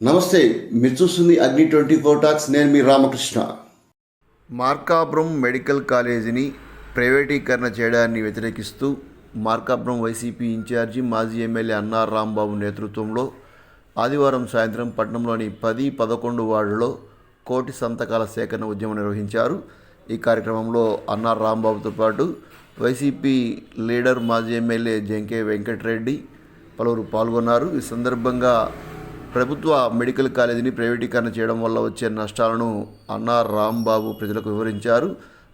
నమస్తే మీరు చూస్తుంది అగ్ని ట్వంటీ ఫోర్ టాక్స్ నేను మీ రామకృష్ణ. మార్కాపురం మెడికల్ కాలేజీని ప్రైవేటీకరణ చేయడాన్ని వ్యతిరేకిస్తూ మార్కాపురం వైసీపీ ఇన్ఛార్జి మాజీ ఎమ్మెల్యే అన్నార్ రాంబాబు నేతృత్వంలో ఆదివారం సాయంత్రం పట్టణంలోని పది పదకొండు వార్డులో కోటి సంతకాల సేకరణ ఉద్యమం నిర్వహించారు. ఈ కార్యక్రమంలో అన్నార్ రాంబాబుతో పాటు వైసీపీ లీడర్ మాజీ ఎమ్మెల్యే జెంకే వెంకటరెడ్డి పలువురు పాల్గొన్నారు. ఈ సందర్భంగా ప్రభుత్వ మెడికల్ కాలేజీని ప్రైవేటీకరణ చేయడం వల్ల వచ్చే నష్టాలను అన్నార్ రాంబాబు ప్రజలకు వివరించారు.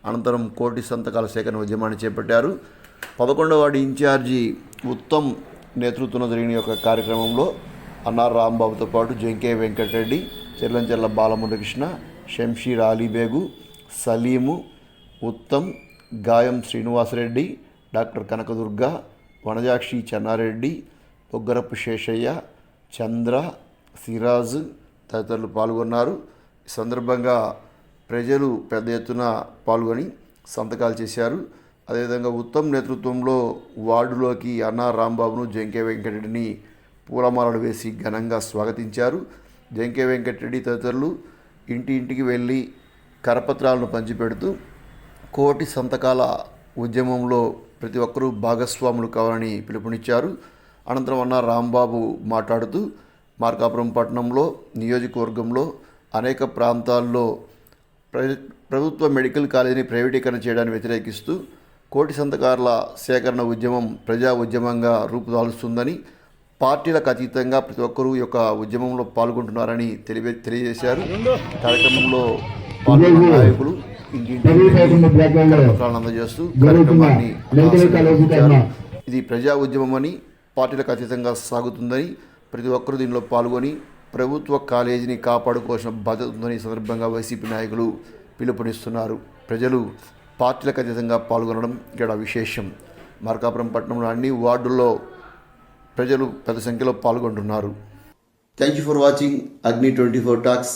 అనంతరం కోటి సంతకాల సేకరణ ఉద్యమాన్ని చేపట్టారు. పదకొండవ వార్డు ఇన్ఛార్జి ఉత్తమ్ నేతృత్వంలో జరిగిన యొక్క కార్యక్రమంలో అన్నార్ రాంబాబుతో పాటు జెంకే వెంకటరెడ్డి చెర్లంచెర్ల బాలమురకృష్ణ షంషీర్ అలీబేగు సలీము ఉత్తమ్ గాయం శ్రీనివాసరెడ్డి డాక్టర్ కనకదుర్గ వనజాక్షి చెన్నారెడ్డి బొగ్గరపు శేషయ్య చంద్ర సిరాజ్ తదితరులు పాల్గొన్నారు. ఈ సందర్భంగా ప్రజలు పెద్ద ఎత్తున పాల్గొని సంతకాలు చేశారు. అదేవిధంగా ఉత్తమ్ నేతృత్వంలో వార్డులోకి అన్నా రాంబాబును జంకే వెంకటరెడ్డిని పూలమాలలు వేసి ఘనంగా స్వాగతించారు. జంకే వెంకటరెడ్డి తదితరులు ఇంటి ఇంటికి వెళ్ళి కరపత్రాలను పంచిపెడుతూ కోటి సంతకాల ఉద్యమంలో ప్రతి ఒక్కరూ భాగస్వాములు కావాలని పిలుపునిచ్చారు. అనంతరం అన్న రాంబాబు మాట్లాడుతూ మార్కాపురం పట్టణంలో నియోజకవర్గంలో అనేక ప్రాంతాల్లో ప్ర- ప్రభుత్వ మెడికల్ కాలేజీని ప్రైవేటీకరణ చేయడాన్ని వ్యతిరేకిస్తూ కోటి సంతకాల సేకరణ ఉద్యమం ప్రజా ఉద్యమంగా రూపుదాలుస్తుందని పార్టీలకు అతీతంగా ప్రతి ఒక్కరూ యొక్క ఉద్యమంలో పాల్గొంటున్నారని తెలియ తెలియజేశారు. కార్యక్రమంలో పాల్గొన్న నాయకులు పత్రాలను అందజేస్తూ కార్యక్రమాన్ని. ఇది ప్రజా ఉద్యమమని పార్టీలకు అతీతంగా సాగుతుందని ప్రతి ఒక్కరూ దీనిలో పాల్గొని ప్రభుత్వ కాలేజీని కాపాడుకోవాల్సిన బాధ్యత ఉందని సందర్భంగా వైసీపీ నాయకులు పిలుపునిస్తున్నారు. ప్రజలు పార్టీలకు అతీతంగా పాల్గొనడం ఇక్కడ విశేషం. మార్కాపురం పట్టణంలో అన్ని వార్డుల్లో ప్రజలు పెద్ద సంఖ్యలో పాల్గొంటున్నారు. Thank you for watching Agni twenty four talks